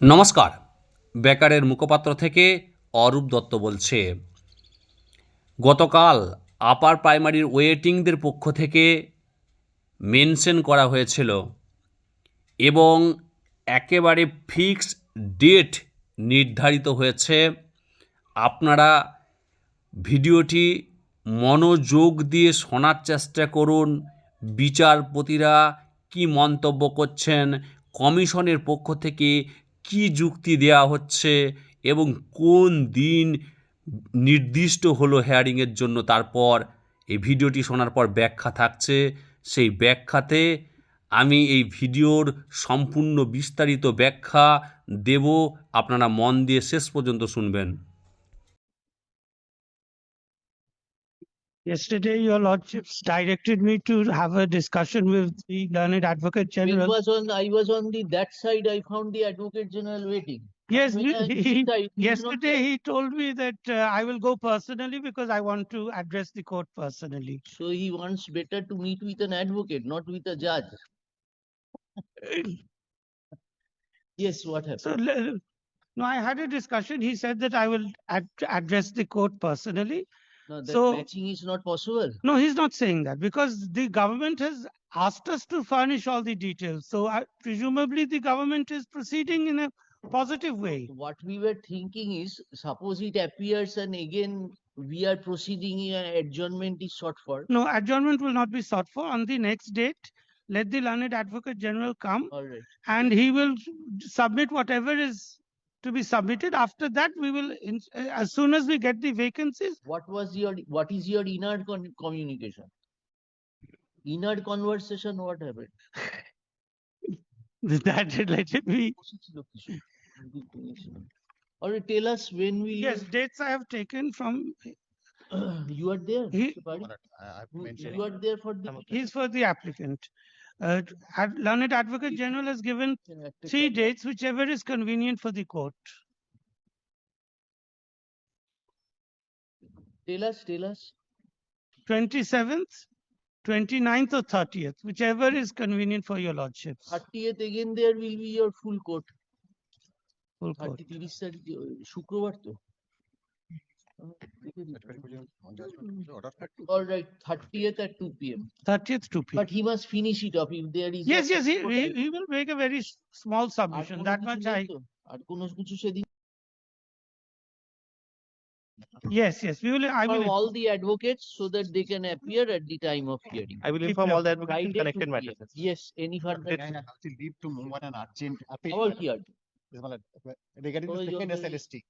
নমস্কার। বেকারের মুখপাত্র থেকে অরূপ দত্ত বলছে, গতকাল আপার প্রাইমারির ওয়েটিংদের পক্ষ থেকে মেনশন করা হয়েছিল এবং একেবারে ফিক্সড ডেট নির্ধারিত হয়েছে। আপনারা ভিডিওটি মনোযোগ দিয়ে শোনার চেষ্টা করুন। বিচারপতিরা কি মন্তব্য করছেন, কমিশনের পক্ষ থেকে কি যুক্তি দেয়া হচ্ছে এবং কোন দিন নির্দিষ্ট হলো হেয়ারিংয়ের জন্য তারপর এই ভিডিওটি শোনার পর ব্যাখ্যা থাকছে। সেই ব্যাখ্যাতে আমি এই ভিডিওর সম্পূর্ণ বিস্তারিত ব্যাখ্যা দেব। আপনারা মন দিয়ে শেষ পর্যন্ত শুনবেন। Yesterday, your lordships directed me to have a discussion with the learned advocate It general. was on, I was on the, that side, I found the advocate general waiting. Yes, he- he- he is not yesterday he told me that uh, I will go personally because I want to address the court personally. So he wants better to meet with an advocate, not with a judge. Yes, what happened? le- no, I had a discussion. He said that I will ad- address the court personally. No, that so- matching is not possible. No, he's not saying that because the government has asked us to furnish all the details. So I, presumably the government is proceeding in a positive way. What we were thinking is, suppose it appears and again we are proceeding and adjournment is sought for. No, adjournment will not be sought for on the next date. Let the learned advocate general come All right. and he will submit whatever is to be submitted. After that, we will, in, uh, as soon as we get the vacancies. What was your, what is your inner con communication? Inner conversation, what happened? that let it be. Or tell us when we. Yes, dates I have taken from. you are there. He, you are there for the. He's for the applicant. Uh, Learned Advocate General has given three dates, whichever is convenient for the court. Tell us, tell us. 27th, 29th or 30th, whichever is convenient for your lordship 30th again there will be your full court. Full court. All right, thirtieth at two P M. Thirtieth, two P. But he must finish it off if there is. Yes, a- yes, he, what he, else? he will make a very s- small R submission, কোনো that কিছু much নেই I, তো? আর কোনো কিছু সেদিন yes, yes, we will, I from will, all the advocates so that they can appear at the time of hearing. I will Keep inform your all the advocates Friday in two connected PM. matters. Yes, any further. May I have to leave to move on an urgent appeal আবার কি regarding the second SLST,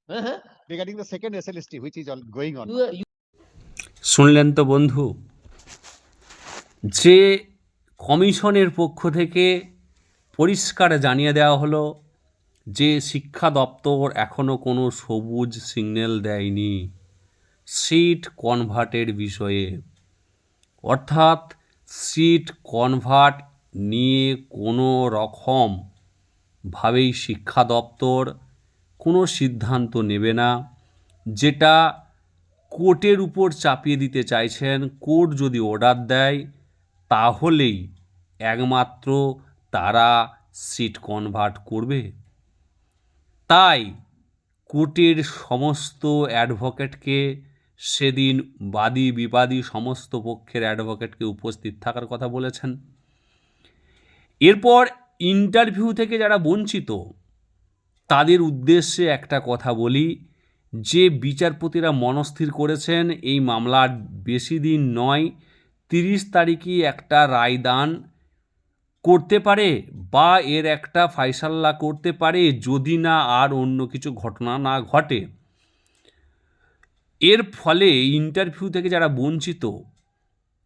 regarding the second SLST, which is going on. you are- you শুনলেন তো বন্ধু? যে কমিশনের পক্ষ থেকে পরিষ্কার জানিয়ে দেওয়া হলো যে শিক্ষা দপ্তর এখনও কোনো সবুজ সিগন্যাল দেয়নি সিট কনভার্টের বিষয়ে। অর্থাৎ সিট কনভার্ট নিয়ে কোনো রকম ভাবেই শিক্ষা দপ্তর কোনো সিদ্ধান্ত নেবে না। যেটা কোর্টের উপর চাপিয়ে দিতে চাইছেন, কোর্ট যদি অর্ডার দেয়, তাহলেই একমাত্র তারা সিট কনভার্ট করবে। তাই কোর্টের সমস্ত অ্যাডভোকেটকে, সেদিন বাদী বিবাদী সমস্ত পক্ষের অ্যাডভোকেটকে উপস্থিত থাকার কথা বলেছেন। এরপর ইন্টারভিউ থেকে যারা বঞ্চিত, তাদের উদ্দেশ্যে একটা কথা বলি, যে বিচারপতিরা মনস্থির করেছেন এই মামলার বেশি দিন নয়, তিরিশ তারিখই একটা রায় দান করতে পারে বা এর একটা ফাইসাল্লা করতে পারে যদি না আর অন্য কিছু ঘটনা না ঘটে। এর ফলে ইন্টারভিউ থেকে যারা বঞ্চিত,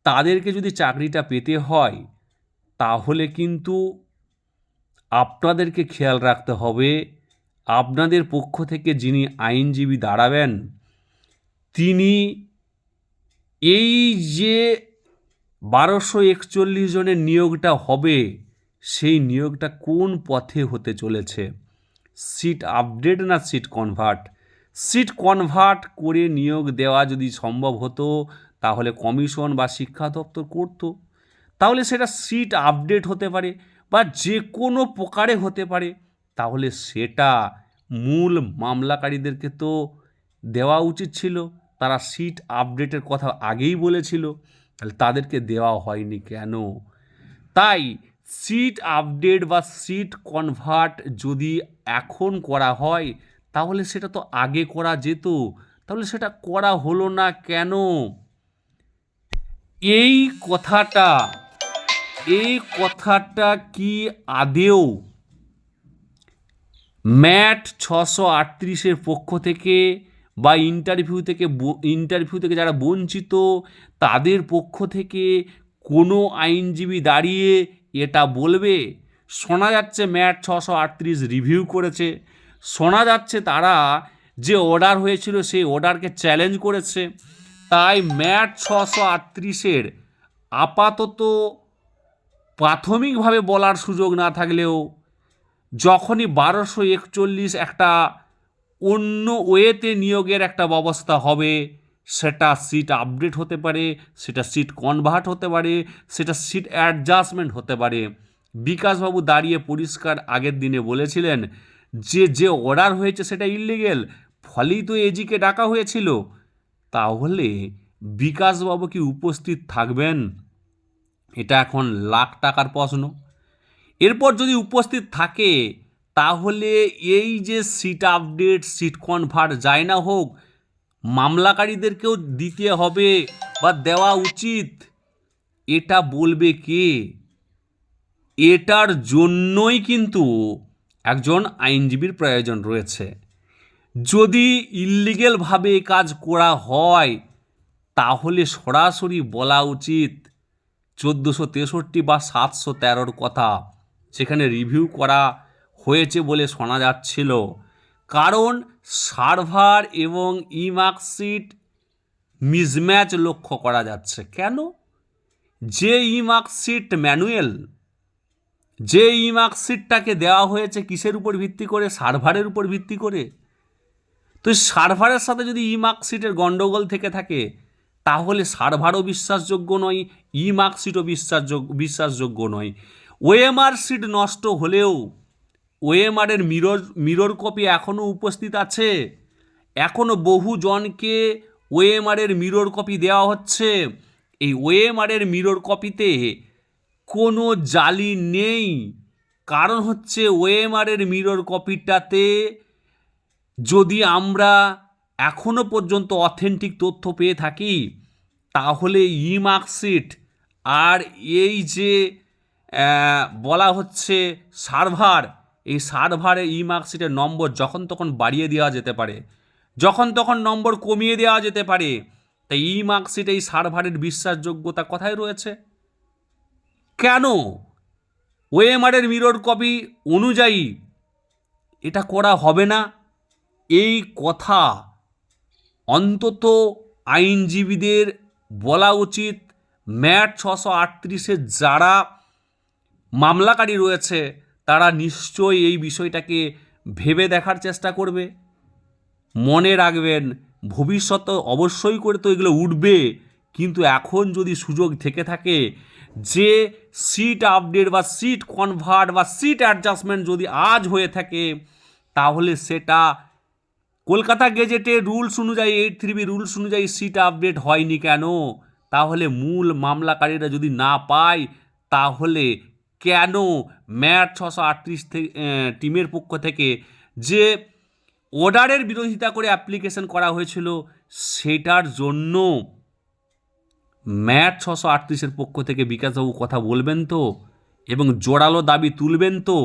তাদেরকে যদি চাকরিটা পেতে হয়, তাহলে কিন্তু আপনাদেরকে খেয়াল রাখতে হবে, আপনাদের পক্ষ থেকে যিনি আইনজীবী দাঁড়াবেন, তিনি এই যে বারোশো একচল্লিশ জনের নিয়োগটা হবে, সেই নিয়োগটা কোন পথে হতে চলেছে? সিট আপডেট না সিট কনভার্ট? সিট কনভার্ট করে নিয়োগ দেওয়া যদি সম্ভব হতো, তাহলে কমিশন বা শিক্ষা দপ্তর করতো। তাহলে সেটা সিট আপডেট হতে পারে। বা যে কোনো প্রকারে হতে পারে, তাহলে সেটা মূল মামলাকারীদেরকে তো দেওয়া উচিত ছিল। তারা সিট আপডেটের কথা আগেই বলেছিল, তাহলে তাদেরকে দেওয়া হয়নি কেন? তাই সিট আপডেট বা সিট কনভার্ট যদি এখন করা হয়, তাহলে সেটা তো আগে করা যেত। তাহলে সেটা করা হলো না কেন? এই কথাটা এই কথাটা কি আদেও ম্যাট ছশো আটত্রিশের পক্ষ থেকে বা ইন্টারভিউ থেকে ইন্টারভিউ থেকে যারা বঞ্চিত, তাদের পক্ষ থেকে কোনো আইনজীবী দাঁড়িয়ে এটা বলবে? শোনা যাচ্ছে ম্যাট ছশো আটত্রিশ রিভিউ করেছে। শোনা যাচ্ছে তারা যে অর্ডার হয়েছিল সেই অর্ডারকে চ্যালেঞ্জ করেছে। তাই ম্যাট ছশো আটত্রিশের আপাতত প্রাথমিকভাবে বলার সুযোগ না থাকলেও যখনই বারোশো একচল্লিশ একটা অন্য ওয়েতে নিয়োগের একটা ব্যবস্থা হবে, সেটা সিট আপডেট হতে পারে, সেটা সিট কনভার্ট হতে পারে, সেটা সিট অ্যাডজাস্টমেন্ট হতে পারে। বিকাশবাবু দাঁড়িয়ে পরিষ্কার আগের দিনে বলেছিলেন, যে যে অর্ডার হয়েছে সেটা ইলিগেল ফলেই তো এজিকে ডাকা হয়েছিল। তাহলে বিকাশবাবু কি উপস্থিত থাকবেন? এটা এখন লাখ টাকার প্রশ্ন। এরপর যদি উপস্থিত থাকে, তাহলে এই যে সিট আপডেট, সিট কনভার্ট যায় না হোক, মামলাকারীদেরকেও দিতে হবে বা দেওয়া উচিত। এটা বলবে কে? এটার জন্যই কিন্তু একজন আইনজীবীর প্রয়োজন রয়েছে। যদি ইল্লিগেলভাবে কাজ করা হয়, তাহলে সরাসরি বলা উচিত চোদ্দোশো তেষট্টি বা সাতশো তেরোর কথা। সেখানে রিভিউ করা হয়েছে বলে শোনা যাচ্ছিল। কারণ সার্ভার এবং ইমার্কশিট মিসম্যাচ লক্ষ্য করা যাচ্ছে। কেন? যে ইমার্কশিট মার্কশিট ম্যানুয়াল, যে ইমার্কশিটটাকে দেওয়া হয়েছে কিসের উপর ভিত্তি করে? সার্ভারের উপর ভিত্তি করে। তো সার্ভারের সাথে যদি ইমার্কশিটের মার্কশিটের গণ্ডগোল থেকে থাকে তাহলে সার্ভারও বিশ্বাসযোগ্য নয় ই মার্কশিটও বিশ্বাসযোগ্য বিশ্বাসযোগ্য নয়। ওএমআর সিট নষ্ট হলেও ওএমআরের মিরর মিরর কপি এখনও উপস্থিত আছে। এখনও বহু জনকে ওএমআরের মিরর কপি দেওয়া হচ্ছে। এই ওএমআরের মিরর কপিতে কোনো জালি নেই। কারণ হচ্ছে ওএমআরের মিরর কপিটাতে যদি আমরা এখনও পর্যন্ত অথেন্টিক তথ্য পেয়ে থাকি, তাহলে ই মার্কশিট আর এই যে বলা হচ্ছে সার্ভার, এই সার্ভারে ই মার্কশিটের নম্বর যখন তখন বাড়িয়ে দেওয়া যেতে পারে। যখন তখন নম্বর কমিয়ে দেওয়া যেতে পারে। তাই ই মার্কশিট এই সার্ভারের বিশ্বাসযোগ্যতা কোথায় রয়েছে? কেন? ওএমআরের মিরর কপি অনুযায়ী এটা করা হবে না? এই কথা অন্তত আইনজীবীদের বলা উচিত, ম্যাট ছশো আটত্রিশের যারা মামলাকারী রয়েছে, তারা নিশ্চয়ই এই বিষয়টাকে ভেবে দেখার চেষ্টা করবে। মনে রাখবেন ভবিষ্যতে অবশ্যই করে তো এগুলো উঠবে, কিন্তু এখন যদি সুযোগ থেকে থাকে, যে সিট আপডেট বা সিট কনভার্ট বা সিট অ্যাডজাস্টমেন্ট যদি আজ হয়ে থাকে, তাহলে সেটা কলকাতা গেজেটে রুলস অনুযায়ী, এইট থ্রি বি রুলস অনুযায়ী সিট আপডেট হয়নি কেন? তাহলে মূল মামলাকারীরা যদি না পায়, তাহলে কেন ম্যাট ছশো আটত্রিশ থেকে টিমের পক্ষ থেকে যে অর্ডারের বিরোধিতা করে অ্যাপ্লিকেশন করা হয়েছিল, সেটার জন্য ম্যাট ছশো আটত্রিশের পক্ষ থেকে বিকাশবাবু কথা বলবেন তো? এবং জোরালো দাবি তুলবেন তো?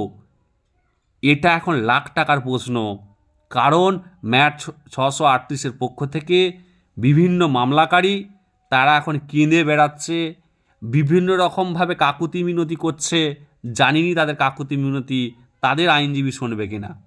এটা এখন লাখ টাকার প্রশ্ন। কারণ ম্যাট ছশো আটত্রিশের পক্ষ থেকে বিভিন্ন মামলাকারী তারা এখন কেঁদে বেড়াচ্ছে, বিভিন্ন রকমভাবে কাকুতি মিনতি করছে। জানিনি তাদের কাকুতি মিনতি, তাদের আইনজীবী শুনবে কিনা।